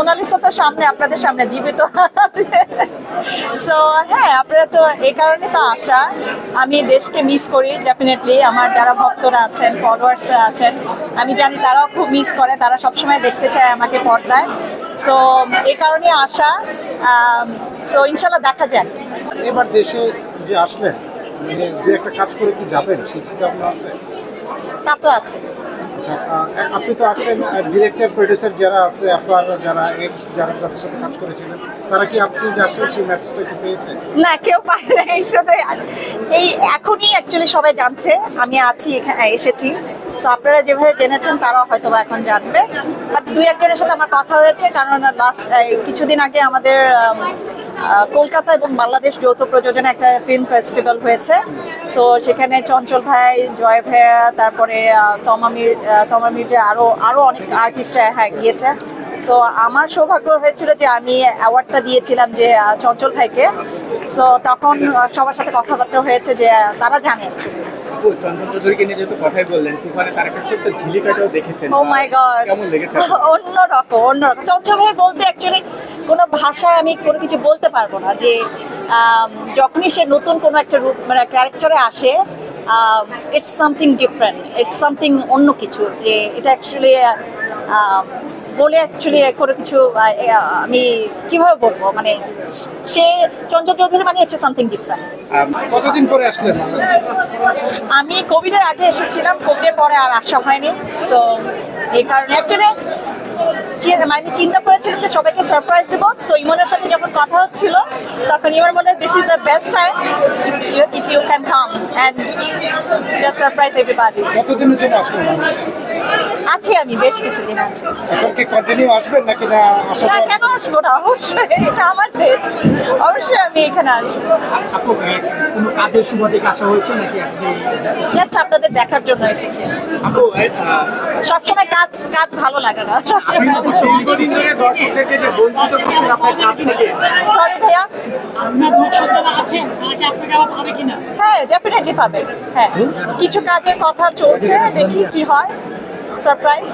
Mona Lisa তো সামনে আপনাদের সামনে জীবিত আছে। সো হ্যাঁ আপনারা তো এই কারণে তো আসা। আমি দেশকে মিস করি ডেফিনেটলি আমার যারা ভক্তরা আছেন ফলোয়ার্সরা আছেন আমি জানি তারাও খুব মিস করে। তারা সবসময় দেখতে চায় আমাকে পর্দায়। সো এ কারণে আসা। সো ইনশাল্লাহ দেখা যাক। এবার দেশে যে আসলেন যে একটা কাজ করে কি যাবেন? সেই চিন্তা ভাবনা আছে? তা তো আছে। আপনি তো আসেন ডিরেক্টর প্রডিউসার যারা আছে আপনার যারা এক্স যারা যাদের সাথে কাজ করেছিলেন, তারা কি আপনি যে আসেন সেই মেসেজটা কি পেয়েছে না, কেউ পারে না এই শুধু এই এখনই অ্যাকচুয়ালি সবাই জানছে, আমি আছি এখানে, এসেছি। সো আপনারা যেভাবে জেনেছেন, তারাও হয়তো এখন জানবে। বাট দুই একজনের সাথে আমার কথা হয়েছে, কারণ লাস্ট কিছুদিন আগে আমাদের কলকাতা এবং বাংলাদেশ যৌথ প্রযোজনে একটা ফিল্ম ফেস্টিভ্যাল হয়েছে। সো সেখানে চঞ্চল ভাই জয় ভাইয়া তারপরে তমামির তমামির যে আরও আরও অনেক আর্টিস্টরা হ্যাঁ গিয়েছে। সো আমার সৌভাগ্য হয়েছিল যে আমি অ্যাওয়ার্ডটা দিয়েছিলাম যে চঞ্চল ভাইকে। সো তখন সবার সাথে কথাবার্তা হয়েছে যে তারা জানে। গড অন্যরকম অন্যরকম। চঞ্চল ভাই বলতে অ্যাকচুয়ালি কোনো ভাষায় আমি কোনো কিছু বলতে পারব না যে যখনই সে নতুন কোনো একটা রূপ মানে ক্যারেক্টারে আসে it's something different it's something অন্য কিছু যে এটা অ্যাকচুয়ালি বলে অ্যাকচুয়ালি কোনো কিছু আমি কীভাবে বলব? মানে সে চঞ্চল চৌধুরী মানে হচ্ছে সামথিং ডিফারেন্ট কতদিন পরে আসলেন আমি কোভিডের আগে এসেছিলাম কোভিডের পরে আর আসা হয়নি সো এই কারণে অ্যাকচুয়ালি আমি চিন্তা করেছিলাম যে সবাইকে সারপ্রাইজ দেবো। সো ইমনের সাথে যখন কথা হচ্ছিল তখন ইমন বলে this is the best time if you can come and just surprise everybody কতদিনের জন্য বাংলাদেশে আছি আমি বেশ কিছুদিন আছি। এখন কি কন্টিনিউ আসবেন নাকি না আসা না কেন আসব না? অবশ্যই এটা আমার দেশ। অবশ্যই আমি এখানে আসব। কোনো কাজের সুবাদে আসা হয়েছে নাকি জাস্ট আপনাদের দেখার জন্য এসেছি। সবসময় কাজ কাজ ভালো লাগে না। সবসময় দর্শকদেরকে যে বঞ্চিত করছেন আপনার কাছ থেকে। সরি ভাইয়া। আছেন আপনাকে কিনা? হ্যাঁ ডেফিনেটলি পাবে। হ্যাঁ। কিছু কাজের কথা চলছে দেখি কি হয়। সারপ্রাইজ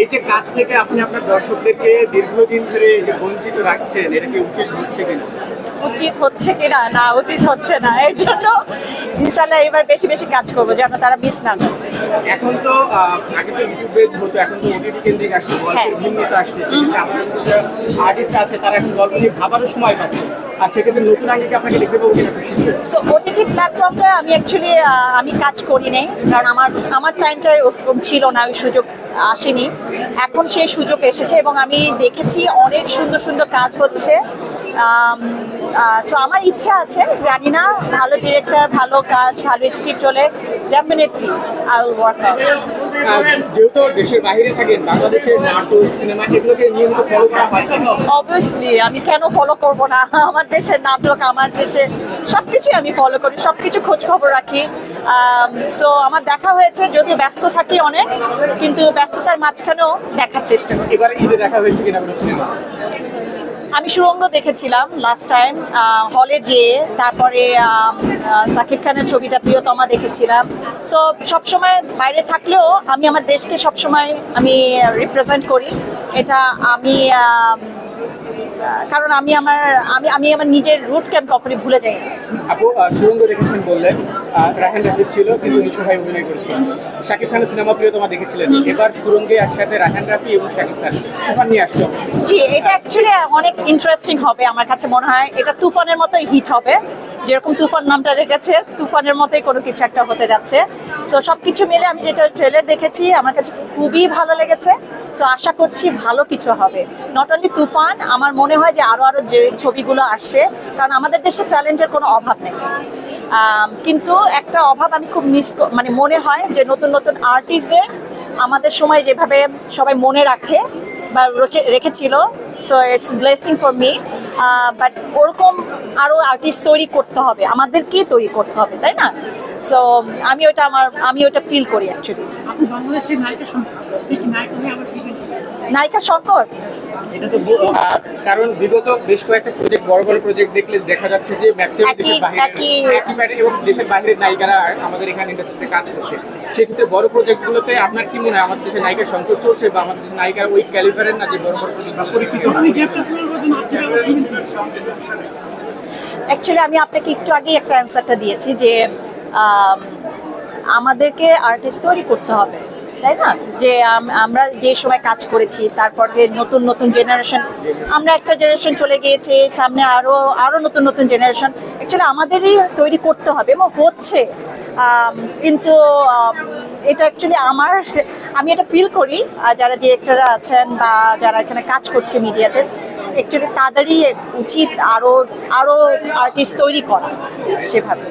এই যে কাজ থেকে আপনি আপনার দর্শকদেরকে দীর্ঘদিন ধরে বঞ্চিত রাখছেন এটা কি উচিত হচ্ছে কিনা? উচিত হচ্ছে কিনা না উচিত হচ্ছে না এর জন্য ইনশাল্লাহ এবার বেশি বেশি কাজ করব যেন তারা মিস না করে। এখন তো আগে তো ইউটিউব হতো এখন তো ওটিটি কেন্দ্রিক আসছে হ্যাঁ। গল্পের ভিন্নতা আসছে আর্টিস্ট আছে তারা এখন গল্প নিয়ে ভাবারও সময় পাচ্ছে। আর সেক্ষেত্রে নতুন আঙ্গিকে আপনাকে দেখতে পাবো কিনা সো ওটিটি প্ল্যাটফর্মটা আমি অ্যাকচুয়ালি আমি কাজ করি নাই কারণ আমার আমার টাইমটা ওরকম ছিল না ওই সুযোগ আসেনি। এখন সেই সুযোগ এসেছে এবং আমি দেখেছি অনেক সুন্দর সুন্দর কাজ হচ্ছে। সো আমার ইচ্ছা আছে জানি না ভালো ডিরেক্টর ভালো কাজ ভালো স্ক্রিপ্ট হলে definitely I will work out যেহেতু দেশের বাইরে থাকেন বাংলাদেশের নাটক সিনেমা এগুলোকে নিয়মিত ফলো করা হয় অবভিয়াসলি আমি কেন ফলো করব না? আমার দেশের নাটক আমার দেশের সব কিছুই আমি ফলো করি সব কিছু খোঁজ খবর রাখি সো আমার দেখা হয়েছে যদি ব্যস্ত থাকি অনেক কিন্তু ব্যস্ততার মাঝখানেও দেখার চেষ্টা করি। এবারে ঈদে দেখা হয়েছে কিনা কোনো সিনেমা আমি সুরঙ্গ দেখেছিলাম লাস্ট টাইম হলে যেয়ে, তারপরে সাকিব খানের ছবিটা প্রিয়তমা দেখেছিলাম। সো সবসময় বাইরে থাকলেও আমি আমার দেশকে সবসময় আমি রিপ্রেজেন্ট করি। এটা আমি কারণ আমি আমার, আমি আমি আমার নিজের রুটকে আমি কখনই ভুলে যাই আপু সুরঙ্গ দেখেছেন বললেন। আহ, রাহেন রাফিদ ছিল কিন্তু নিশো ভাই অভিনয় করেছিল। শাকিব খানের সিনেমা প্রিয়তমা দেখেছিলেন। এবার সুরঙ্গে একসাথে রাহেন রাফি এবং শাকিব খান। তুফান নিয়ে আসছে জি এটা অ্যাকচুয়ালি অনেক ইন্টারেস্টিং হবে আমার কাছে মনে হয়। এটা তুফানের মতোই হিট হবে। যেরকম তুফান নামটা রেখেছে, তুফানের মতোই কোনো কিছু একটা হতে যাচ্ছে। সো সব কিছু মিলে আমি যেটা ট্রেলার দেখেছি, আমার কাছে খুবই ভালো লেগেছে। সো আশা করছি ভালো কিছু হবে। নট অনলি তুফান, আমার মনে হয় যে আরও আরও যে ছবিগুলো আসছে, কারণ আমাদের দেশে ট্যালেন্টের কোনো অভাব নেই। কিন্তু একটা অভাব আমি খুব মিস মানে মনে হয় যে নতুন নতুন আর্টিস্টদের আমাদের সময় যেভাবে সবাই মনে রাখে বা রেখে রেখেছিল so it's blessing for me but ওরকম আরও আর্টিস্ট তৈরি করতে হবে আমাদেরকেই তৈরি করতে হবে তাই না? সো আমি ওটা আমার আমি ওটা ফিল করি অ্যাকচুয়ালি নায়িকা শঙ্কর? এটা তো কারণ বিগত বেশ কয়েকটা প্রজেক্ট বড় বড় প্রজেক্ট দেখলে দেখা যাচ্ছে যে ম্যাক্সিমাম দেশের বাইরে এবং দেশের বাইরের নায়িকারা আমাদের এখানে ইন্ডাস্ট্রিতে কাজ করছে। সেক্ষেত্রে বড় প্রজেক্টগুলোতে আপনার কি মনে হয়? আমাদের দেশের নায়িকার সংকট চলছে বা আমাদের দেশের নায়িকার ওই ক্যালিবারের না যে বড় বড় প্রজেক্ট অ্যাকচুয়ালি আমি আপনাকে একটু আগে একটা অ্যান্সারটা দিয়েছি যে আমাদেরকে আর্টিস্ট তৈরি করতে হবে। তাই না? যে আম- আমরা যে সময় কাজ করেছি, তারপর নতুন নতুন জেনারেশন আমরা একটা জেনারেশন চলে গিয়েছে, সামনে আরও আরও নতুন নতুন জেনারেশন অ্যাকচুয়ালি আমাদেরই তৈরি করতে হবে, এবং হচ্ছে কিন্তু এটা অ্যাকচুয়ালি আমার, আমি এটা ফিল করি যারা ডিরেক্টররা আছেন বা যারা এখানে কাজ করছে মিডিয়াতে অ্যাকচুয়ালি তাদেরই উচিত আরও আরও আর্টিস্ট তৈরি করা, সেভাবে।